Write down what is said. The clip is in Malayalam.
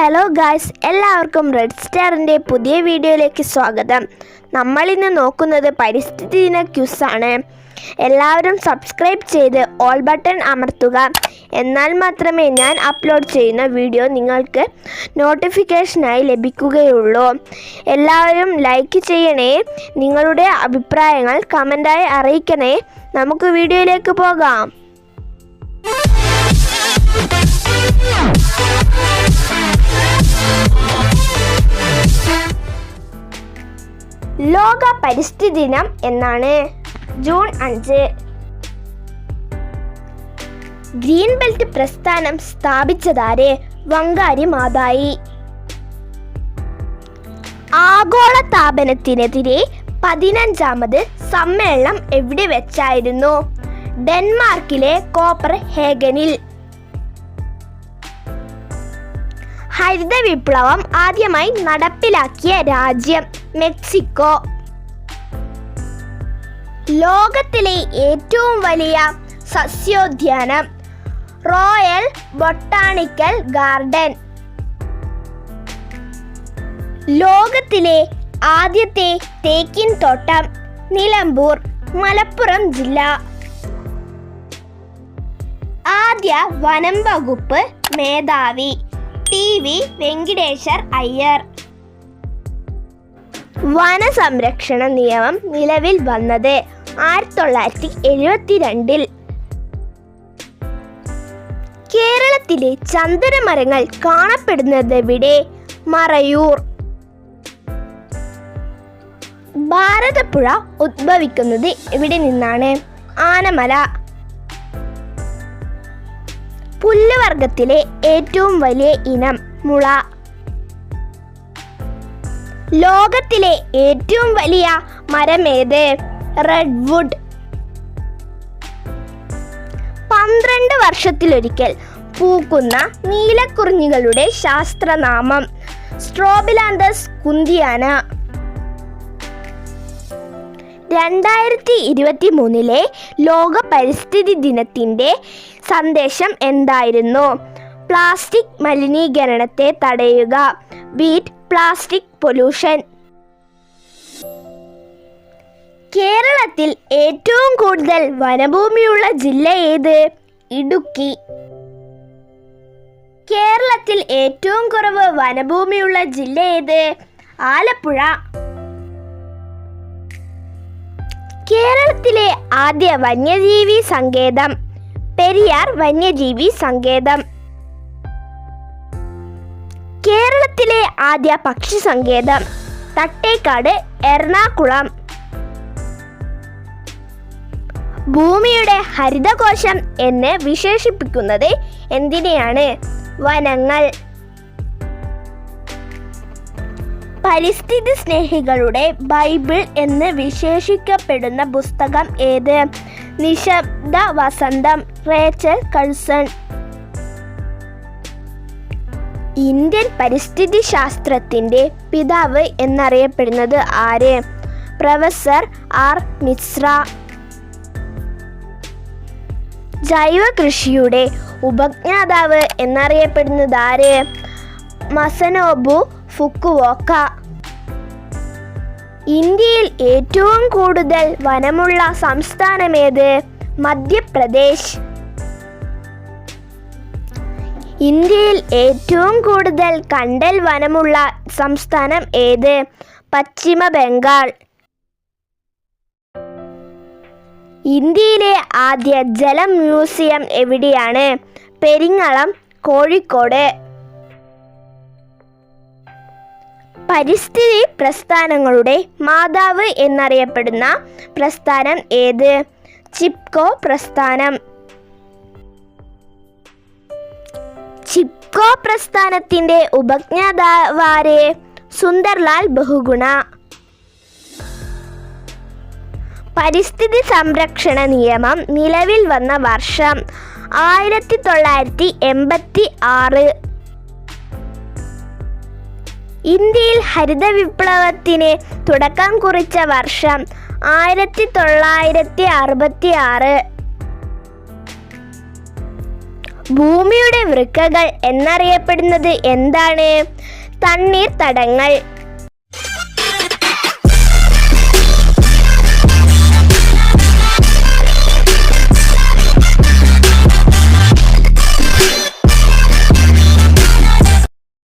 ഹലോ ഗായ്സ് എല്ലാവർക്കും റെഡ് സ്റ്റാറിന്റെ പുതിയ വീഡിയോയിലേക്ക് സ്വാഗതം. നമ്മളിന്ന് നോക്കുന്നത് പരിസ്ഥിതി ദിന ക്യൂസാണ് എല്ലാവരും സബ്സ്ക്രൈബ് ചെയ്ത് ഓൾ ബട്ടൺ അമർത്തുക. എന്നാൽ മാത്രമേ ഞാൻ അപ്ലോഡ് ചെയ്യുന്ന വീഡിയോ നിങ്ങൾക്ക് നോട്ടിഫിക്കേഷനായി ലഭിക്കുകയുള്ളൂ. എല്ലാവരും ലൈക്ക് ചെയ്യണേ. നിങ്ങളുടെ അഭിപ്രായങ്ങൾ കമന്റായി അറിയിക്കണേ. നമുക്ക് വീഡിയോയിലേക്ക് പോകാം. ലോക പരിസ്ഥിതി ദിനം എന്നാണ്. ജൂൺ അഞ്ച്. ഗ്രീൻ ബെൽറ്റ് പ്രസ്ഥാനം സ്ഥാപിച്ചതാരെ? വങ്കാരി മാതായി. ആഗോള താപനത്തിനെതിരെ പതിനഞ്ചാമത് സമ്മേളനം എവിടെ വെച്ചായിരുന്നു? ഡെൻമാർക്കിലെ കോപ്പർ ഹേഗനിൽ ഹരിത വിപ്ലവം ആദ്യമായി നടപ്പിലാക്കിയ രാജ്യം മെക്സിക്കോ. ലോകത്തിലെ ഏറ്റവും വലിയ സസ്യോദ്യാനം റോയൽ ബൊട്ടാണിക്കൽ ഗാർഡൻ. ലോകത്തിലെ ആദ്യത്തെ തേക്കിൻ തോട്ടം നിലമ്പൂർ മലപ്പുറം ജില്ല. ആദ്യ വനം വകുപ്പ് മേധാവി ടി വി വെങ്കിടേശ്വർ അയ്യർ. വനസംരക്ഷണ നിയമം നിലവിൽ വന്നത് ആയിരത്തി തൊള്ളായിരത്തി എഴുപത്തിരണ്ടിൽ കേരളത്തിലെ ചന്ദനമരങ്ങൾ കാണപ്പെടുന്നത് എവിടെ മറയൂർ. ഭാരതപ്പുഴ ഉദ്ഭവിക്കുന്നത് എവിടെ നിന്നാണ്? ആനമല. പുല്ലുവർഗത്തിലെ ഏറ്റവും വലിയ ഇനം മുള. ലോകത്തിലെ ഏറ്റവും വലിയ മരമേത്? റെഡ്വുഡ് പന്ത്രണ്ട് വർഷത്തിലൊരിക്കൽ പൂക്കുന്ന നീലക്കുറിഞ്ഞികളുടെ ശാസ്ത്രനാമം സ്ട്രോബിലാന്തസ് കുന്തിയാന രണ്ടായിരത്തി ഇരുപത്തി മൂന്നിലെ ലോക പരിസ്ഥിതി ദിനത്തിന്റെ സന്ദേശം എന്തായിരുന്നു? പ്ലാസ്റ്റിക് മലിനീകരണത്തെ തടയുക ബീറ്റ് പ്ലാസ്റ്റിക് പൊല്യൂഷൻ കേരളത്തിൽ ഏറ്റവും കൂടുതൽ വനഭൂമിയുള്ള ജില്ല ഏത്? ഇടുക്കി. കേരളത്തിൽ ഏറ്റവും കുറവ് വനഭൂമിയുള്ള ജില്ല ഏത്? ആലപ്പുഴ. കേരളത്തിലെ ആദ്യ വന്യജീവി സങ്കേതം. പെരിയാർ വന്യജീവി സങ്കേതം. കേരളത്തിലെ ആദ്യ പക്ഷി സങ്കേതം. തട്ടേക്കാട് എറണാകുളം. ഭൂമിയുടെ ഹരിതകോശം എന്ന് വിശേഷിപ്പിക്കുന്നത് എന്തിനെയാണ്? വനങ്ങൾ. പരിസ്ഥിതി സ്നേഹികളുടെ ബൈബിൾ എന്ന് വിശേഷിക്കപ്പെടുന്ന പുസ്തകം ഏത്? നിശബ്ദ വസന്തം റേച്ചൽ കഴ്സൺ. ഇന്ത്യൻ പരിസ്ഥിതി ശാസ്ത്രത്തിന്റെ പിതാവ് എന്നറിയപ്പെടുന്നത് ആര്? Professor R Mishra. ജൈവ കൃഷിയുടെ ഉപജ്ഞാതാവ് എന്നറിയപ്പെടുന്നത് ആര്? Masanobu Fukuoka. ഇന്ത്യയിൽ ഏറ്റവും കൂടുതൽ വനമുള്ള സംസ്ഥാനമേത് മധ്യപ്രദേശ്. ഇന്ത്യയിൽ ഏറ്റവും കൂടുതൽ കണ്ടൽ വനമുള്ള സംസ്ഥാനം ഏത്? പശ്ചിമ ബംഗാൾ ഇന്ത്യയിലെ ആദ്യ ജലം മ്യൂസിയം എവിടെയാണ്? പെരിങ്ങളം കോഴിക്കോട്. പരിസ്ഥിതി പ്രസ്ഥാനങ്ങളുടെ മാതാവ് എന്നറിയപ്പെടുന്ന പ്രസ്ഥാനം ഏത്? ചിപ്കോ പ്രസ്ഥാനം. ചിപ്കോ പ്രസ്ഥാനത്തിന്റെ ഉപജ്ഞാതാവാരെ സുന്ദർലാൽ ബഹുഗുണ. പരിസ്ഥിതി സംരക്ഷണ നിയമം നിലവിൽ വന്ന വർഷം ആയിരത്തി തൊള്ളായിരത്തി എൺപത്തി ആറ് ഇന്ത്യയിൽ ഹരിത വിപ്ലവത്തിന് തുടക്കം കുറിച്ച വർഷം ആയിരത്തി തൊള്ളായിരത്തി അറുപത്തി ആറ് ഭൂമിയുടെ വൃക്കകൾ എന്നറിയപ്പെടുന്നത് എന്താണ്? തണ്ണീർത്തടങ്ങൾ.